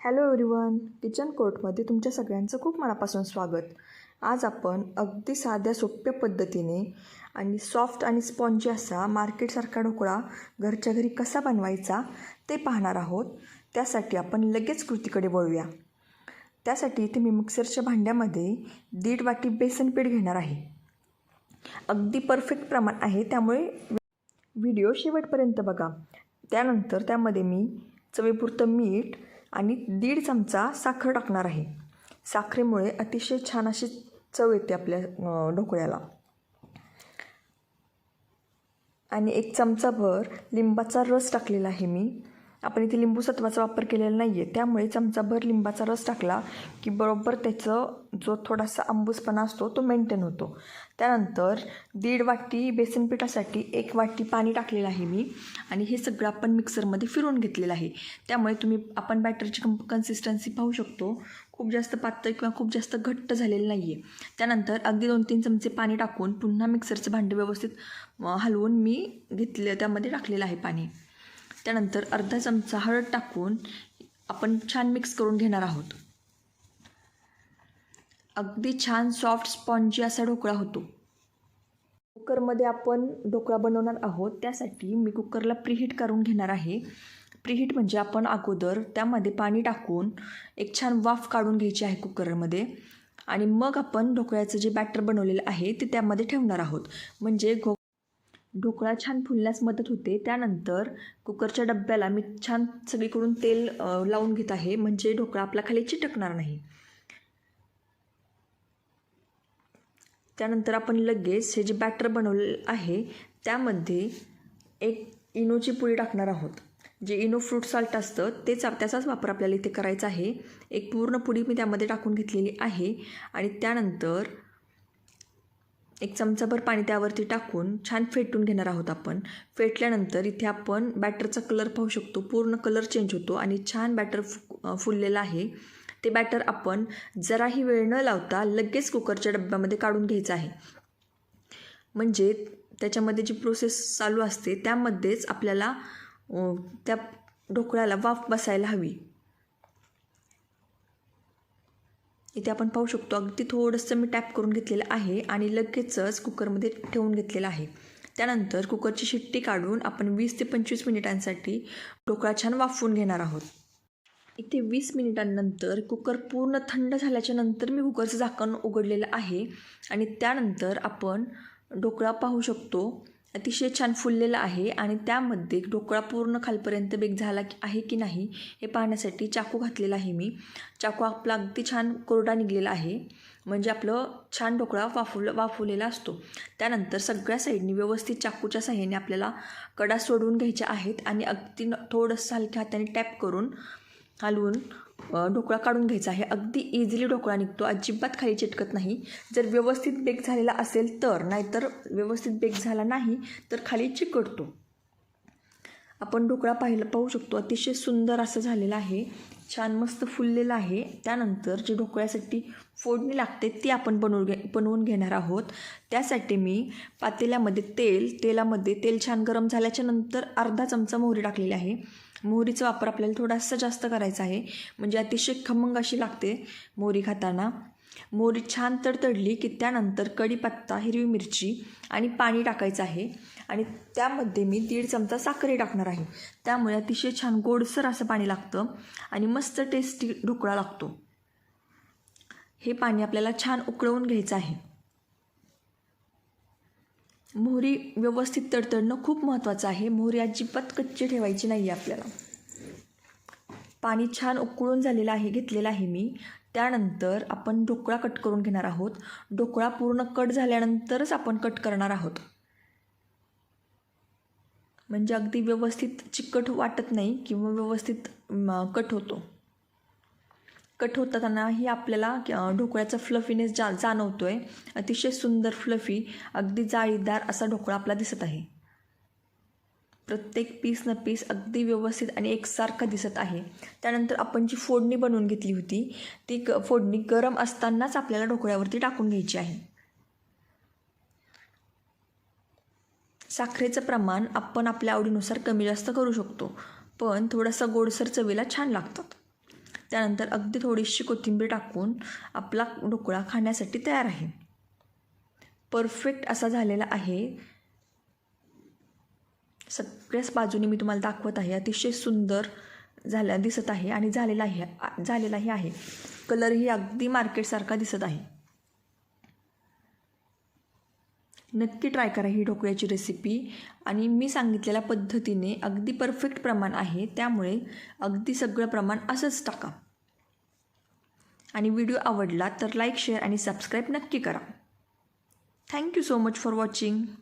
Hello everyone kitchen कोर्टमध्ये तुमच्या सगळ्यांचं खूप मनापासून स्वागत. आज आपण अगदी साध्या सोप्या पद्धतीने आणि सॉफ्ट आणि स्पॉन्जी असा मार्केटसारखा ढोकळा घरच्या घरी कसा बनवायचा ते पाहणार आहोत. त्यासाठी आपण लगेच कृतीकडे वळूया. त्यासाठी इथे मी मिक्सरच्या भांड्यामध्ये दीड वाटी बेसन पीठ घेणार आहे. अगदी परफेक्ट प्रमाण आहे त्यामुळे व्हिडिओ शेवटपर्यंत बघा. त्यानंतर त्यामध्ये मी चवीपुरतं मीठ आणि दीड चमचा साखर टाकणार आहे. साखरेमुळे अतिशय छान अशी चव येते आपल्या ढोकळ्याला. आणि एक चमचाभर लिंबाचा रस टाकलेला आहे मी. आपण इथे लिंबू सत्वाचा वापर केलेला नाही आहे त्यामुळे चमचाभर लिंबाचा रस टाकला की बरोबर त्याचं जो थोडासा आंबूसपणा असतो तो मेंटेन होतो. त्यानंतर दीड वाटी बेसन पिठासाठी एक वाटी पाणी टाकलेलं आहे मी आणि हे सगळं आपण मिक्सरमध्ये फिरवून घेतलेलं आहे. त्यामुळे तुम्ही आपण बॅटरची कं कन्सिस्टन्सी पाहू शकतो. खूप जास्त पातळ किंवा खूप जास्त घट्ट झालेलं नाही आहे त्यानंतर अगदी दोन तीन चमचे पाणी टाकून पुन्हा मिक्सरचं भांडं व्यवस्थित हलवून मी घेतलं त्यामध्ये टाकलेलं आहे पाणी. त्यानंतर अर्धा चमचा हळद टाकून आपण छान मिक्स करून घेणार आहोत. अगदी छान सॉफ्ट स्पॉन्जी असा ढोकळा होतो. कुकरमध्ये आपण ढोकळा बनवणार आहोत. त्यासाठी मी कुकरला प्रीहीट करून घेणार आहे. प्रीहीट म्हणजे आपण अगोदर त्यामध्ये पाणी टाकून एक छान वाफ काढून घ्यायची आहे कुकरमध्ये. आणि मग आपण ढोकळ्याचं जे बॅटर बनवलेलं आहे ते त्यामध्ये ठेवणार आहोत. म्हणजे घो ढोकळा छान फुलण्यास मदत होते. त्यानंतर कुकरच्या डब्याला मी छान सगळीकडून तेल लावून घेत आहे. म्हणजे ढोकळा आपला खाली चिटकणार नाही. त्यानंतर आपण लगेच हे जे बॅटर बनवलेलं आहे त्यामध्ये एक इनोची पुडी टाकणार आहोत. जे इनो फ्रूट साल्ट असतं तेच त्याचाच वापर आपल्याला इथे करायचा आहे. एक पूर्ण पुडी मी त्यामध्ये टाकून घेतलेली आहे. आणि त्यानंतर एक चमचाभर पाणी त्यावरती टाकून छान फेटून घेणार आहोत आपण. फेटल्यानंतर इथे आपण बॅटरचा कलर पाहू शकतो. पूर्ण कलर चेंज होतो आणि छान बॅटर फु फुललेलं आहे. ते बॅटर आपण जराही वेळ न लावता लगेच कुकरच्या डब्यामध्ये काढून घ्यायचं आहे. म्हणजे त्याच्यामध्ये जी प्रोसेस चालू असते त्यामध्येच आपल्याला त्या ढोकळ्याला वाफ बसायला हवी. इथे आपण पाहू शकतो अगदी थोडंसं मी टॅप करून घेतलेलं आहे आणि लगेचच कुकरमध्ये ठेवून घेतलेलं आहे. त्यानंतर कुकरची शिट्टी काढून आपण वीस ते पंचवीस मिनिटांसाठी ढोकळा छान वाफवून घेणार आहोत. इथे वीस मिनिटांनंतर कुकर पूर्ण थंड झाल्याच्यानंतर मी कुकरचं झाकण उघडलेलं आहे आणि त्यानंतर आपण ढोकळा पाहू शकतो. अतिशय छान फुललेलं आहे आणि त्यामध्ये ढोकळा पूर्ण खालपर्यंत बेक झाला की आहे की नाही हे पाहण्यासाठी चाकू घातलेला आहे मी. चाकू आपला अगदी छान कोरडा निघलेला आहे. म्हणजे आपलं छान ढोकळा वाफुल वाफवलेला असतो. त्यानंतर सगळ्या साईडनी व्यवस्थित चाकूच्या साह्याने आपल्याला कडा सोडवून घ्यायच्या आहेत आणि अगदी न- थोडंसं हलक्या हाताने टॅप करून हलवून ढोकळा काढून घ्यायचा आहे. अगदी इझिली ढोकळा निघतो. अजिबात खाली चिटकत नाही. जर व्यवस्थित बेक झालेला असेल तर नाहीतर व्यवस्थित बेक झाला नाही तर खाली चिकटतो. आपण ढोकळा पाहिलं पाहू शकतो. अतिशय सुंदर असं झालेलं आहे. छान मस्त फुललेलं आहे. त्यानंतर जे ढोकळ्यासाठी फोडणी लागते ती आपण बनवून घे बनवून घेणार आहोत. त्यासाठी मी पातेल्यामध्ये तेल तेलामध्ये तेल छान गरम झाल्याच्यानंतर अर्धा चमचा मोहरी टाकलेली आहे. मोहरीचा वापर आपल्याला थोडासा जास्त करायचा आहे. म्हणजे अतिशय खमंग अशी लागते मोहरी खाताना. मोहरी छान तडतडली की त्यानंतर कढीपत्ता हिरवी मिरची आणि पाणी टाकायचं आहे. आणि त्यामध्ये मी दीड चमचा साखरही टाकणार आहे. त्यामुळे अतिशय छान गोडसर असं पाणी लागतं आणि मस्त टेस्टी ढोकळा लागतो. हे पाणी आपल्याला छान उकळवून घ्यायचं आहे. मोहरी व्यवस्थित तडतडणं खूप महत्त्वाचं आहे. मोहरी अजिबात कच्ची ठेवायची नाही आहे आपल्याला. पाणी छान उकळून झालेलं आहे घेतलेलं आहे मी. त्यानंतर आपण ढोकळा कट करून घेणार आहोत. ढोकळा पूर्ण कट झाल्यानंतरच आपण कट करणार आहोत. म्हणजे अगदी व्यवस्थित चिकट वाटत नाही किंवा व्यवस्थित कट होतो. कट होतानाही आपल्याला ढोकळ्याचा फ्लफीनेस जा जाणवतो आहे अतिशय सुंदर फ्लफी अगदी जाळीदार असा ढोकळा आपला दिसत आहे. प्रत्येक पीस न पीस अगदी व्यवस्थित आणि एकसारखा दिसत आहे. त्यानंतर आपण जी फोडणी बनवून घेतली होती ती ग फोडणी गरम असतानाच आपल्याला ढोकळ्यावरती टाकून घ्यायची आहे. साखरेचं प्रमाण आपण आपल्या आवडीनुसार कमी जास्त करू शकतो पण थोडंसं गोडसर चवीला छान लागतात त्यानंतर अगदी थोडीशी कोथिंबीर टाकून आपला ढोकळा खाण्यासाठी तयार आहे. परफेक्ट असा झालेला आहे सगळ्याच बाजूने मी तुम्हाला दाखवत आहे. अतिशय सुंदर झाल्या दिसत आहे आणि झालेला आहे झालेलाही आहे. कलरही अगदी मार्केटसारखा दिसत आहे. नक्की ट्राय करा ही ढोकळ्याची रेसिपी आणि मी सांगितलेल्या पद्धतीने अगदी परफेक्ट प्रमाण आहे. त्यामुळे अगदी सगळं प्रमाण असंच टाका. आणि व्हिडिओ आवडला तर लाईक शेअर आणि सबस्क्राईब नक्की करा. Thank you so much for watching